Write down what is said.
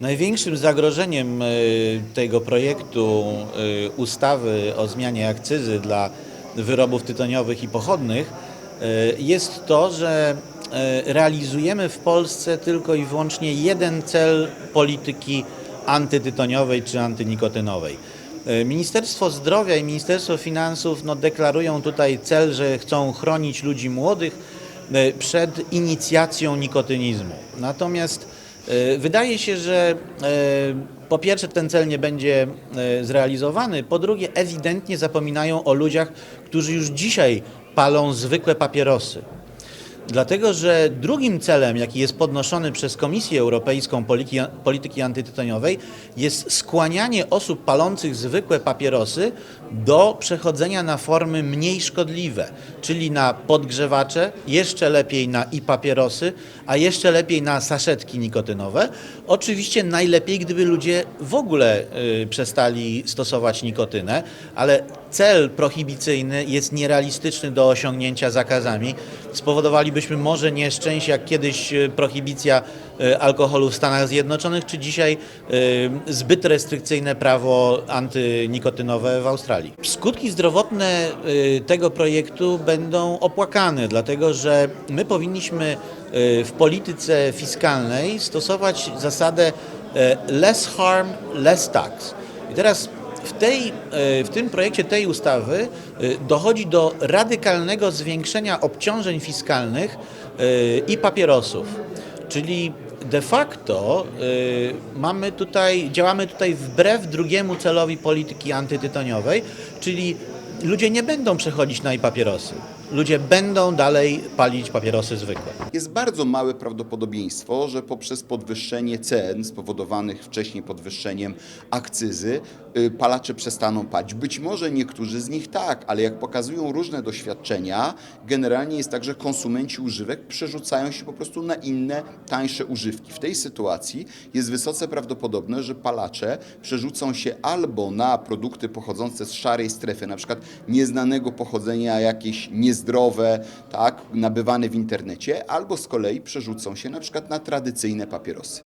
Największym zagrożeniem e, tego projektu e, ustawy o zmianie akcyzy dla wyrobów tytoniowych i pochodnych e, jest to, że realizujemy w Polsce tylko i wyłącznie jeden cel polityki antytytoniowej czy antynikotynowej. Ministerstwo Zdrowia i Ministerstwo Finansów no, deklarują tutaj cel, że chcą chronić ludzi młodych przed inicjacją nikotynizmu. Natomiast wydaje się, że e, po pierwsze ten cel nie będzie e, zrealizowany, po drugie ewidentnie zapominają o ludziach, którzy już dzisiaj palą zwykłe papierosy. Dlatego, że drugim celem, jaki jest podnoszony przez Komisję Europejską Polityki, Antytytoniowej, jest skłanianie osób palących zwykłe papierosy do przechodzenia na formy mniej szkodliwe, czyli na podgrzewacze, jeszcze lepiej na i papierosy, a jeszcze lepiej na saszetki nikotynowe. Oczywiście najlepiej, gdyby ludzie w ogóle y, przestali stosować nikotynę, ale cel prohibicyjny jest nierealistyczny do osiągnięcia zakazami. Spowodowalibyśmy może nieszczęść, jak kiedyś y, prohibicja y, alkoholu w Stanach Zjednoczonych, czy dzisiaj y, zbyt restrykcyjne prawo antynikotynowe w Australii. Skutki zdrowotne tego projektu będą opłakane, dlatego że my powinniśmy w polityce fiskalnej stosować zasadę less harm, less tax. I teraz w, tej, e, w tym projekcie tej ustawy e, dochodzi do radykalnego zwiększenia obciążeń fiskalnych e, i papierosów. Czyli de facto mamy tutaj, działamy tutaj wbrew drugiemu celowi polityki antytytoniowej, czyli ludzie nie będą przechodzić na i-papierosy. Ludzie będą dalej palić papierosy zwykłe. Jest bardzo małe prawdopodobieństwo, że poprzez podwyższenie cen spowodowanych wcześniej podwyższeniem akcyzy y, palacze przestaną palić. Być może niektórzy z nich tak, ale jak pokazują różne doświadczenia, generalnie jest tak, że konsumenci używek przerzucają się po prostu na inne, tańsze używki. W tej sytuacji jest wysoce prawdopodobne, że palacze przerzucą się albo na produkty pochodzące z szarej strefy, na przykład nieznanego pochodzenia, jakieś niezdrowe, tak, nabywane w internecie, albo z kolei przerzucą się na przykład na tradycyjne papierosy.